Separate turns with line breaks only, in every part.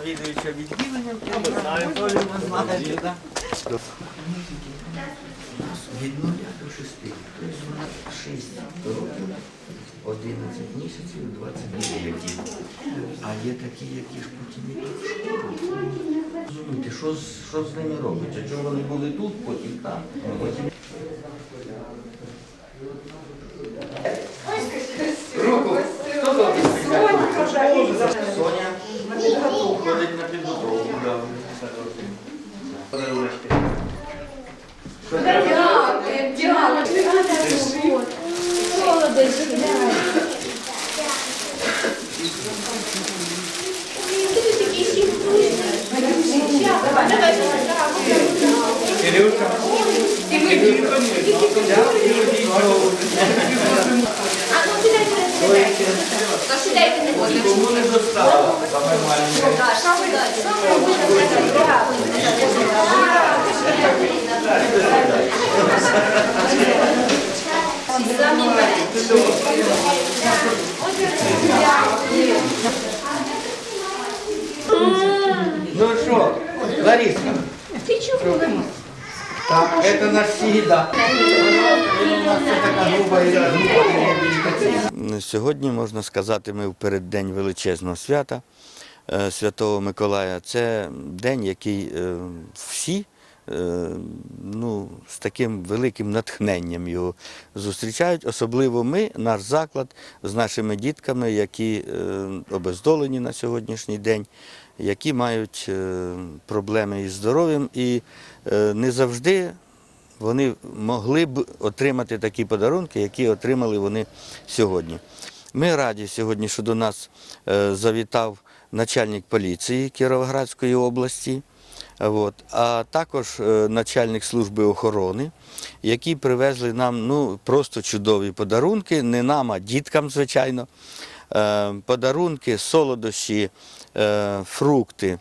завідуюча відділенням.
ми знаємо,
Ви знаєте, да? Від нуля до шести. Тобто вона 6 років, 11 місяців, 29 днів. А є такі, які ж потім йдуть в школу. Розумієте, що, з- що з ними робиться? Чому вони були тут, потім там, потім. Кому не достало? Саме маленьке.
Що ви далі?
Ну що, Лариса,
Ти чого?
так, это навсегда. Сьогодні, можна сказати, ми в переддень величезного свята е, Святого Миколая. Це день, який е, всі ну, з таким великим натхненням його зустрічають. Особливо ми, наш заклад, з нашими дітками, які е, обездолені на сьогоднішній день, які мають е, проблеми із здоров'ям і е, не завжди вони могли б отримати такі подарунки, які отримали вони сьогодні. Ми раді сьогодні, що до нас е, завітав начальник поліції Кіровоградської області, от, а також е, начальник служби охорони, які привезли нам ну, просто чудові подарунки, не нам, а діткам, звичайно. Е, Подарунки, солодощі, е, фрукти.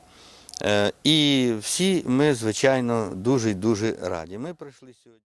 І всі ми, звичайно, дуже дуже раді. Ми прийшли сьогодні.